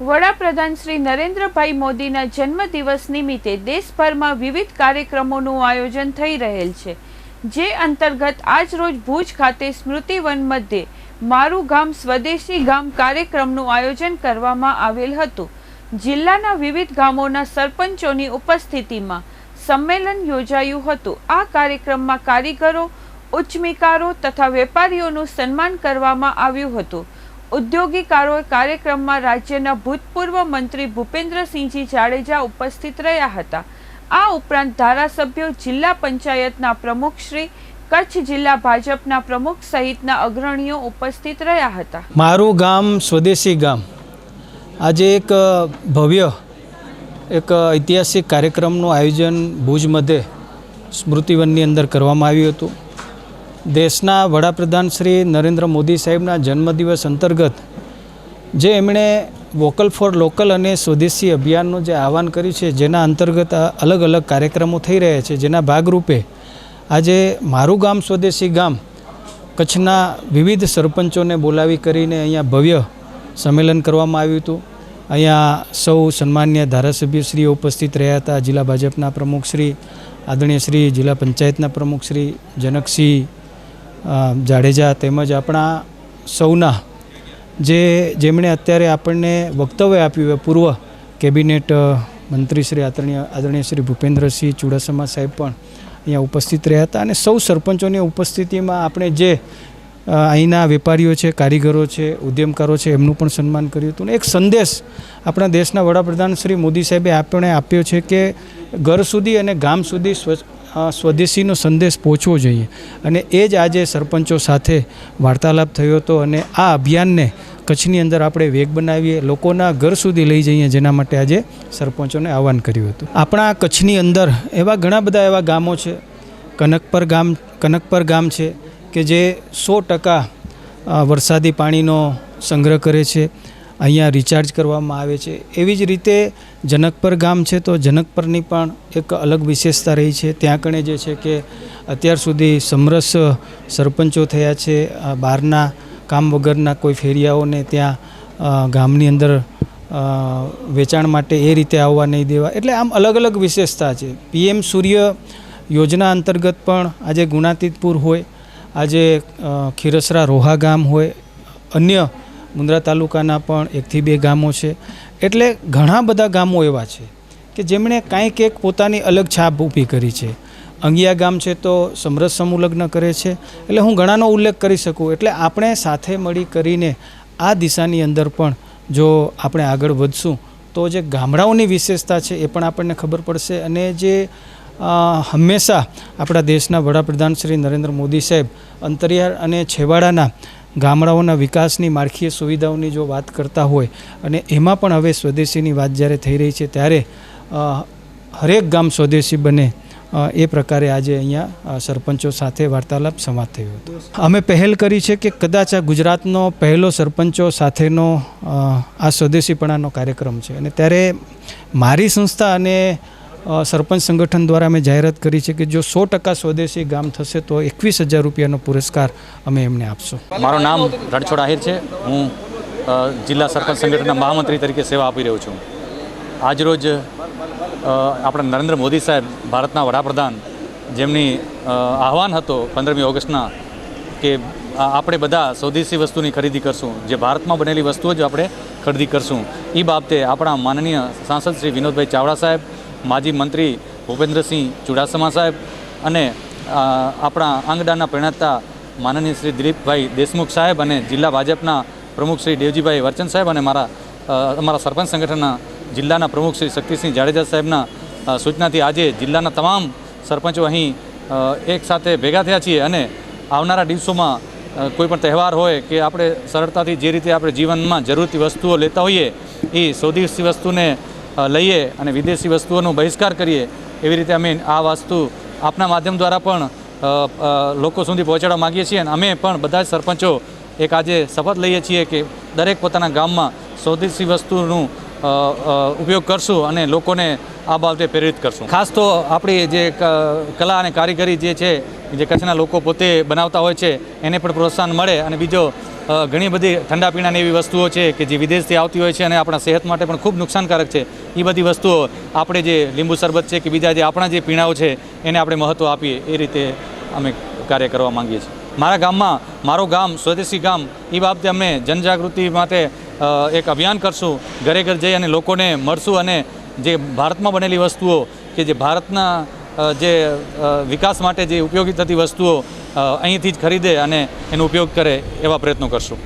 વડાપ્રધાન શ્રી નરેન્દ્રભાઈ મોદીના જન્મદિવસ નિમિત્તે દેશભરમાં વિવિધ કાર્યક્રમોનું આયોજન થઈ રહેલ છે, જે અંતર્ગત આજરોજ ભુજ ખાતે સ્મૃતિવન મધ્યે મારું ગામ સ્વદેશી ગામ કાર્યક્રમનું આયોજન કરવામાં આવેલ હતું. જિલ્લાના વિવિધ ગામોના સરપંચોની ઉપસ્થિતિમાં સંમેલન યોજાયું હતું. આ કાર્યક્રમમાં કારીગરો, ઉચ્ચમીકારો તથા વેપારીઓનું સન્માન કરવામાં આવ્યું હતું. ઉદ્યોગીકારોએ કાર્યક્રમમાં રાજ્યના ભૂતપૂર્વ મંત્રી ભૂપેન્દ્રસિંહજી જાડેજા ઉપસ્થિત રહ્યા હતા. આ ઉપરાંત ધારાસભ્યો જિલ્લા પંચાયતના પ્રમુખશ્રી કચ્છ જિલ્લા ભાજપના પ્રમુખ સહિતના અગ્રણીઓ ઉપસ્થિત રહ્યા હતા. મારું ગામ સ્વદેશી ગામ. આજે એક ભવ્ય, એક ઐતિહાસિક કાર્યક્રમનું આયોજન ભુજ મધ્યે સ્મૃતિવનની અંદર કરવામાં આવ્યું હતું. દેશના વડાપ્રધાન શ્રી નરેન્દ્ર મોદી સાહેબના જન્મદિવસ અંતર્ગત, જે એમણે વોકલ ફોર લોકલ અને સ્વદેશી અભિયાનનું જે આહવાન કર્યું છે, જેના અંતર્ગત અલગ અલગ કાર્યક્રમો થઈ રહ્યા છે, જેના ભાગરૂપે આજે મારું ગામ સ્વદેશી ગામ, કચ્છના વિવિધ સરપંચોને બોલાવી કરીને અહીંયા ભવ્ય સંમેલન કરવામાં આવ્યું હતું. અહીંયા સૌ સન્માન્ય ધારાસભ્યશ્રીઓ ઉપસ્થિત રહ્યા હતા, જિલ્લા ભાજપના પ્રમુખશ્રી આદરણીય શ્રી, જિલ્લા પંચાયતના પ્રમુખશ્રી જનકસિંહ જાડેજા તેમજ આપણા સૌના જે જેમણે અત્યારે આપણને વક્તવ્ય આપ્યું પૂર્વ કેબિનેટ મંત્રી શ્રી આદરણીય આદરણીય શ્રી ભૂપેન્દ્રસિંહ ચુડાસમા સાહેબ પણ અહીંયા ઉપસ્થિત રહ્યા હતા અને સૌ સરપંચોની ઉપસ્થિતિમાં આપણે જે અહીંના વેપારીઓ છે કારીગરો છે ઉદ્યમકારો છે એમનું પણ સન્માન કર્યું હતું. અને એક સંદેશ આપણા દેશના વડાપ્રધાન શ્રી મોદી સાહેબે આપણે આપ્યો છે કે ઘર સુધી અને ગામ સુધી સ્વ અ, સ્વદેશીનો સંદેશ પહોંચવો જોઈએ. અને એ જ આજે સરપંચો સાથે વાર્તાલાપ થયો હતો અને આ અભિયાનને કચ્છની અંદર આપણે વેગ બનાવીએ, લોકોના ઘર સુધી લઈ જઈએ જેના માટે આજે સરપંચોને આહવાન કર્યું હતું. આપણા કચ્છની અંદર એવા ઘણા બધા એવા ગામો છે, કનકપર ગામ કનકપર ગામ છે કે જે સો ટકા વરસાદી પાણીનો સંગ્રહ કરે છે. અહીંયા રિચાર્જ કરવામાં આવે છે. એવી જ રીતે જનકપર ગામ છે તો જનકપરની પણ એક અલગ વિશેષતા રહી છે. ત્યાં કણે જે છે કે અત્યાર સુધી સમરસ સરપંચો થયા છે. બહારના કામ વગરના કોઈ ફેરિયાઓને ત્યાં ગામની અંદર વેચાણ માટે એ રીતે આવવા નહીં દેવા. એટલે આમ અલગ અલગ વિશેષતા છે. પીએમ સૂર્ય યોજના અંતર્ગત પણ આજે ગુણાતીતપુર હોય, આજે ખીરસરા રોહા ગામ હોય, અન્ય મુન્દ્રા તાલુકાના પણ એકથી બે ગામો છે. એટલે ઘણા બધા ગામો એવા છે કે જેમણે કાંઈક એક પોતાની અલગ છાપ ઊભી કરી છે. અંગિયા ગામ છે તો સમરસ સમૂહ લગ્ન કરે છે. એટલે હું ઘણાનો ઉલ્લેખ કરી શકું. એટલે આપણે સાથે મળી કરીને આ દિશાની અંદર પણ જો આપણે આગળ વધશું, તો જે ગામડાઓની વિશેષતા છે એ પણ આપણને ખબર પડશે. અને જે હંમેશા આપણા દેશના વડાપ્રધાન શ્રી નરેન્દ્ર મોદી સાહેબ, અંતરિયાળ અને છેવાડાના ગામડાઓના વિકાસની માળખીય સુવિધાઓની જો વાત કરતા હોય અને એમાં પણ હવે સ્વદેશીની વાત જ્યારે થઈ રહી છે ત્યારે હરેક ગામ સ્વદેશી બને એ પ્રકારે આજે અહીંયા સરપંચો સાથે વાર્તાલાપ સમાપ્ત થયો હતો. અમે પહેલ કરી છે કે કદાચ આ ગુજરાતનો પહેલો સરપંચો સાથેનો આ સ્વદેશીપણાનો કાર્યક્રમ છે. અને ત્યારે મારી સંસ્થા અને સરપંચ સંગઠન દ્વારા અમે જાહેરાત કરી છે કે જો સો ટકા સ્વદેશી ગામ થશે તો એકવીસ હજાર રૂપિયાનો પુરસ્કાર અમે એમને આપશું. મારું નામ રણછોડ આહિર છે. હું જિલ્લા સરપંચ સંગઠનના મહામંત્રી તરીકે સેવા આપી રહ્યો છું. આજરોજ આપણા નરેન્દ્ર મોદી સાહેબ, ભારતના વડાપ્રધાન, જેમની આહવાન હતો પંદરમી ઓગસ્ટના કે આપણે બધા સ્વદેશી વસ્તુની ખરીદી કરશું. જે ભારતમાં બનેલી વસ્તુઓ જ આપણે ખરીદી કરશું. એ બાબતે આપણા માનનીય સાંસદ શ્રી વિનોદભાઈ ચાવડા સાહેબ માજી મંત્રી ભૂપેન્દ્રસિંહ ચુડાસમા સાહેબ અને આપણા આંગડાના પ્રણેતા માનનીય શ્રી દિલીપભાઈ દેશમુખ સાહેબ અને જિલ્લા ભાજપના પ્રમુખ શ્રી દેવજીભાઈ વર્ચન સાહેબ અને મારા અમારા સરપંચ સંગઠનના જિલ્લાના પ્રમુખ શ્રી શક્તિસિંહ જાડેજા સાહેબના સૂચનાથી આજે જિલ્લાના તમામ સરપંચો અહીં એકસાથે એક સાથે ભેગા થયા છીએ અને આવનારા દિવસોમાં કોઈ પણ તહેવાર હોય કે આપણે સરળતાથી જે રીતે આપણે જીવનમાં જરૂરતી વસ્તુઓ લેતા હોઈએ, એ સ્વદેશી વસ્તુને લઈએ અને વિદેશી વસ્તુઓનો બહિષ્કાર કરીએ, એવી રીતે અમે આ વસ્તુ આપના માધ્યમ દ્વારા પણ લોકો સુધી પહોંચાડવા માગીએ છીએ અને અમે પણ બધા જ સરપંચો એક આજે શપથ લઈએ છીએ કે દરેક પોતાના ગામમાં સ્વદેશી વસ્તુનું ઉપયોગ કરશું અને લોકોને આ બાબતે પ્રેરિત કરશું. ખાસ તો આપણી જે કલા અને કારીગરી જે છે, જે કચ્છના લોકો પોતે બનાવતા હોય છે, એને પણ પ્રોત્સાહન મળે અને બીજો ઘણી બધી ઠંડા પીણાની એવી વસ્તુઓ છે કે જે વિદેશથી આવતી હોય છે અને આપણા સેહત માટે પણ ખૂબ નુકસાનકારક છે. એ બધી વસ્તુઓ આપણે જે લીંબુ શરબત છે કે બીજા જે આપણા જે પીણાઓ છે, એને આપણે મહત્ત્વ આપીએ, એ રીતે અમે કાર્ય કરવા માંગીએ છીએ. મારા ગામમાં, મારું ગામ, સ્વદેશી ગામ એ બાબતે અમે જનજાગૃતિ માટે એક અભિયાન કરશું. ઘરે ઘર જઈ અને લોકોને મળશું અને જે ભારતમાં બનેલી વસ્તુઓ કે જે ભારતના જે વિકાસ માટે જે ઉપયોગી થતી વસ્તુઓ અહીંથી જ ખરીદે અને એનો ઉપયોગ કરે એવા પ્રયત્નો કરશું.